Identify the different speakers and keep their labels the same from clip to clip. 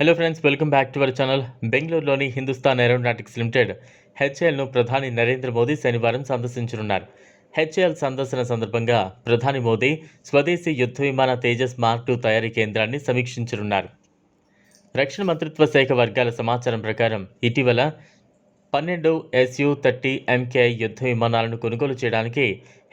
Speaker 1: Hello friends welcome back to our channel బెంగళూరులోని Hindustan aeronautics limited హెచ్ఏఎల్ను ప్రధాని నరేంద్ర మోదీ శనివారం సందర్శించనున్నారు. హెచ్ఏఎల్ సందర్శన సందర్భంగా ప్రధాని మోదీ స్వదేశీ యుద్ధ విమాన తేజస్ మార్క్ టూ తయారీ కేంద్రాన్ని సమీక్షించనున్నారు. రక్షణ మంత్రిత్వ శాఖ వర్గాల సమాచారం ప్రకారం ఇటీవల పన్నెండు ఎస్యు థర్టీ ఎంకేఐ యుద్ధ విమానాలను కొనుగోలు చేయడానికి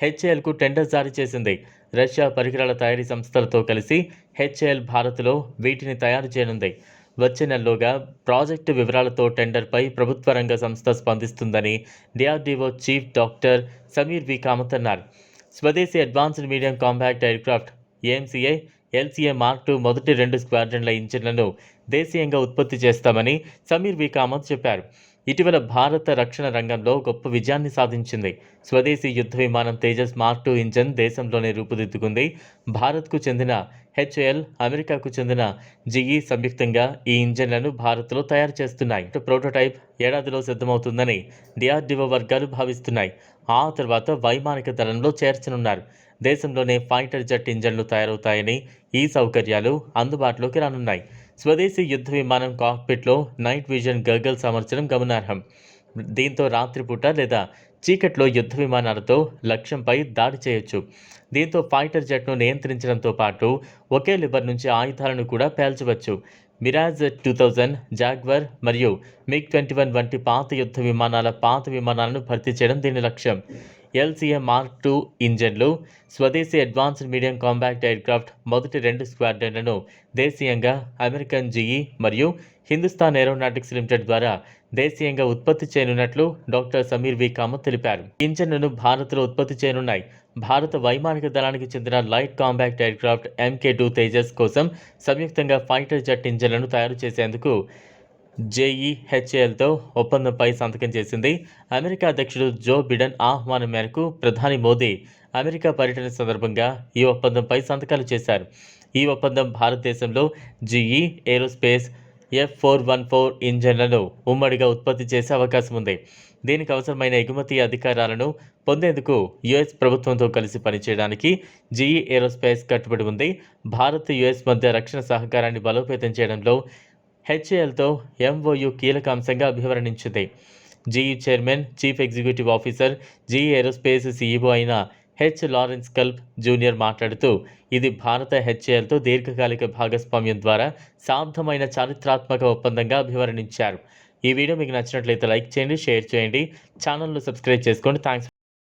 Speaker 1: హెచ్ఏఎల్కు టెండర్ జారీ చేసింది. రష్యా పరికరాల తయారీ సంస్థలతో కలిసి హెచ్ఏఎల్ భారత్లో వీటిని తయారు చేయనుంది. వచ్చే నెలలోగా ప్రాజెక్టు వివరాలతో టెండర్పై ప్రభుత్వ రంగ సంస్థ స్పందిస్తుందని DRDO chief doctor Sameer V. Kamat అన్నారు. స్వదేశీ advanced medium compact aircraft AMCA LCA mark two మొదటి రెండు స్క్వాడ్రన్ల ఇంజిన్లను దేశీయంగా ఉత్పత్తి చేస్తామని సమీర్ వి. కామత్ చెప్పారు. ఇటీవల భారత రక్షణ రంగంలో గొప్ప విజయాన్ని సాధించింది. స్వదేశీ యుద్ధ విమానం తేజస్ మార్క్ టూ ఇంజన్ దేశంలోనే రూపుదిద్దుకుంది. భారత్కు చెందిన హెచ్ఏఎల్ అమెరికాకు చెందిన జిఈ సంయుక్తంగా ఈ ఇంజన్లను భారత్లో తయారు చేస్తున్నాయి. ప్రోటోటైప్ ఏడాదిలో సిద్ధమవుతుందని డిఆర్డిఓ వర్గాలు భావిస్తున్నాయి. ఆ తర్వాత వైమానిక దళంలో చేర్చనున్నారు. దేశంలోనే ఫైటర్ జెట్ ఇంజన్లు తయారవుతాయని ఈ సౌకర్యాలు అందుబాటులోకి రానున్నాయి. స్వదేశీ యుద్ధ విమానం కాక్పిట్లో నైట్ విజన్ గర్గల్స్ అమర్చడం గమనార్హం. దీంతో రాత్రిపూట లేదా చీకట్లో యుద్ధ విమానాలతో లక్ష్యంపై దాడి చేయొచ్చు. దీంతో ఫైటర్ జెట్ను నియంత్రించడంతో పాటు ఒకే లిబర్ నుంచి ఆయుధాలను కూడా పేల్చవచ్చు. మిరాజ్ టూ థౌజండ్ జాగ్వర్ మరియు మిగ్ ట్వంటీ వన్ వంటి పాత యుద్ధ విమానాల పాత విమానాలను భర్తీ చేయడం దీని లక్ష్యం. ఎల్సీఏ మార్క్ టూ ఇంజన్లు స్వదేశీ అడ్వాన్స్డ్ మీడియం కాంపాక్ట్ ఎయిర్క్రాఫ్ట్ మొదటి రెండు స్క్వాడ్రన్లను దేశీయంగా అమెరికన్ జీఈ మరియు హిందుస్థాన్ ఏరోనాటిక్స్ లిమిటెడ్ ద్వారా దేశీయంగా ఉత్పత్తి చేయనున్నట్లు డాక్టర్ సమీర్ వి. కామత్ తెలిపారు. ఇంజన్లను భారత్లో ఉత్పత్తి చేయనున్నాయి. భారత వైమానిక దళానికి చెందిన light compact aircraft MK two Tejas కోసం సంయుక్తంగా ఫైటర్ జెట్ ఇంజన్లను తయారు చేసేందుకు జేఈహెచ్ఏఎల్తో ఒప్పందంపై సంతకం చేసింది. అమెరికా అధ్యక్షుడు జో బిడెన్ ఆహ్వానం మేరకు ప్రధాని మోదీ అమెరికా పర్యటన సందర్భంగా ఈ ఒప్పందంపై సంతకాలు చేశారు. ఈ ఒప్పందం భారతదేశంలో GE aerospace F four one four ఇంజన్లను ఉమ్మడిగా ఉత్పత్తి చేసే అవకాశం ఉంది. దీనికి అవసరమైన ఎగుమతి అధికారాలను పొందేందుకు యుఎస్ ప్రభుత్వంతో కలిసి పనిచేయడానికి జీఈ ఏరోస్పేస్ కట్టుబడి ఉంది. భారత్ యుఎస్ మధ్య రక్షణ సహకారాన్ని బలోపేతం చేయడంలో హెచ్ఏఎల్తో ఎంఓయు కీలక అంశంగా అభివర్ణించింది. GE chairman chief executive officer GE aerospace CEO అయిన హెచ్ లారెన్స్ కల్ప్ జూనియర్ మాట్లాడుతూ ఇది భారత హెచ్ఏఎల్తో దీర్ఘకాలిక భాగస్వామ్యం ద్వారా సార్థమైన చారిత్రాత్మక ఒప్పందంగా అభివర్ణించారు. ఈ వీడియో మీకు నచ్చినట్లయితే లైక్ చేయండి షేర్ చేయండి ఛానల్ను సబ్స్క్రైబ్ చేసుకోండి. థ్యాంక్స్